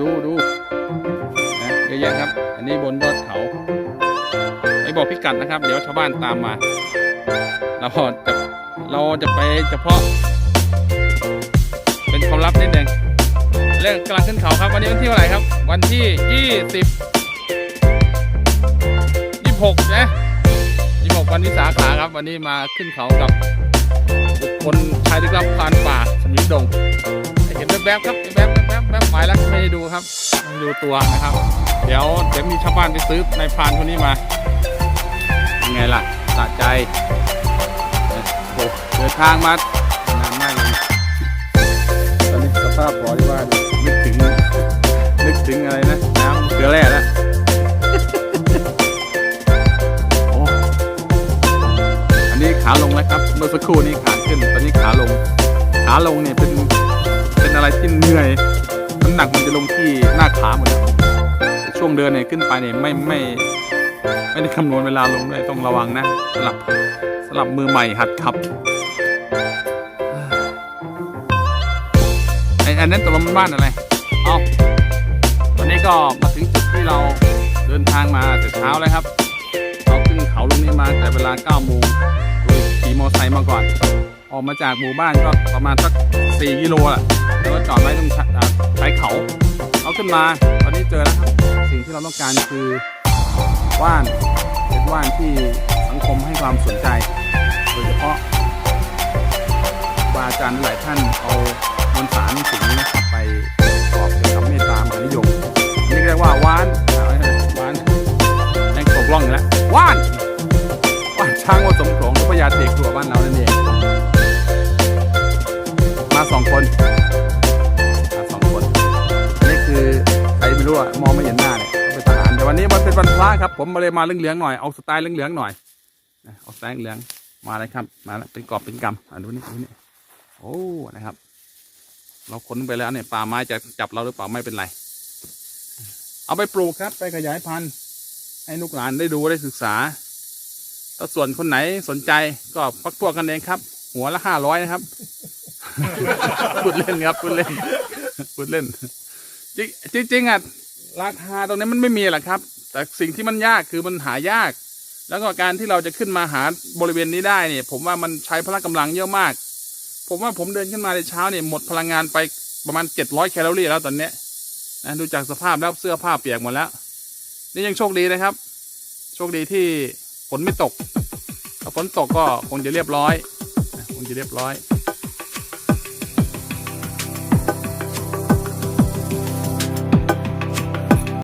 ดูดูนะเยอะแยะครับ อันนี้บนยอดเขาไม่บอกพิกัดนะครับ เดี๋ยวชาวบ้านตามมา เราจะเราจะไปเฉพาะ เป็นความลับนิดนึงเรื่องกำลังขึ้นเขาครับวันนี้วันที่เท่าไหร่ครับ วันที่ยี่สิบยี่หกนะยี่หกวันวิสาขาครับ วันนี้มาขึ้นเขากับบุคคลชายลึกลับพานป่าสมิงดงเห็นแวบๆครับ ไปแล้วไม่ได้ดูครับดูตัวนะครับ เดี๋ยวเดี๋ยวมีชาวบ้านไปซื้อในพรานคนนี้มายังไงล่ะสะใจโอ้เดินทางมานานมากเลยตอนนี้สภาพพอที่ว่านึกถึงนึกถึงอะไรนะน้ำเกลือแร่แล้วโอ้อันนี้ขาลงแล้วครับเมื่อสักครู่นี้ขาขึ้น ตอนนี้ขาลง ขาลงเนี่ยเป็นเป็นอะไรที่เหนื่อย น้ำหนักมันจะลงที่หน้าขาหมดช่วงเดินเนี่ยขึ้นไปเนี่ยไม่ไม่ไม่ได้คำนวณเวลาลงเลยต้องระวังนะสำหรับสำหรับมือใหม่หัดขับไออันนั้นตกลงมันบ้านอะไรเอาวันนี้ก็มาถึงจุดที่เราเดินทางมาแต่เช้าเลยครับเราขึ้นเขาลงนี้มาแต่เวลา9โมงโดยขี่มอเตอร์ไซค์มาก่อน ออกมาจากหมู่บ้านก็ประมาณสัก4กิโลแหละ ล้วจอดไว้ตรงชายเขา เอาขึ้นมาตอนนี้เจอแล้วครับ สิ่งที่เราต้องการคือว่านเป็นว่านที่สังคมให้ความสนใจ โดยเฉพาะบาอาจารย์หลายท่านเอามวลสารสิ่งนี้นะครับไปประกอบเกี่ยวกับเมตตามหานิยมนี่เรียกว่าว่านว่านแม่งตกล่องอยู่แล้วว่านว่านช้างวัดสมโขลงพระยาเทครัวบ้านเรานั่นเองมาสองคน มองไม่เห็นหน้าเนี่ยเป็นทหารแต่วันนี้มันเป็นวันพระครับ ผมมาเลยมาเหลืองๆหน่อยเอาสไตล์เหลืองๆหน่อยเอาสไตล์เหลืองมาเลยครับ มาแล้วเป็นกรอบเป็นกำอะดูนี่ดูนี่โอ้นะครับ เราขนไปแล้วเนี่ยป่าไม้จะจับเราหรือเปล่าไม่เป็นไร เอาไปปลูกครับ ไปขยายพันธุ์ ให้ลูกหลานได้ดูได้ศึกษาถ้าส่วนคนไหนสนใจก็พักพวกกันเองครับ หัวละห้าร้อยนะครับพูดเล่นครับพูดเล่นพูดเล่นจริงจริงอะ ราคาตรงนี้มันไม่มีหรอกครับ แต่สิ่งที่มันยากคือมันหายาก แล้วก็การที่เราจะขึ้นมาหาบริเวณนี้ได้เนี่ย ผมว่ามันใช้พละกำลังเยอะมาก ผมว่าผมเดินขึ้นมาในเช้าเนี่ยหมดพลังงานไปประมาณเจ็ดร้อยแคลอรี่แล้วตอนเนี้ยนะดูจากสภาพแล้วเสื้อผ้าเปียกหมดแล้ว นี่ยังโชคดีนะครับ โชคดีที่ฝนไม่ตกถ้าฝนตกก็คงจะเรียบร้อยคงจะเรียบร้อย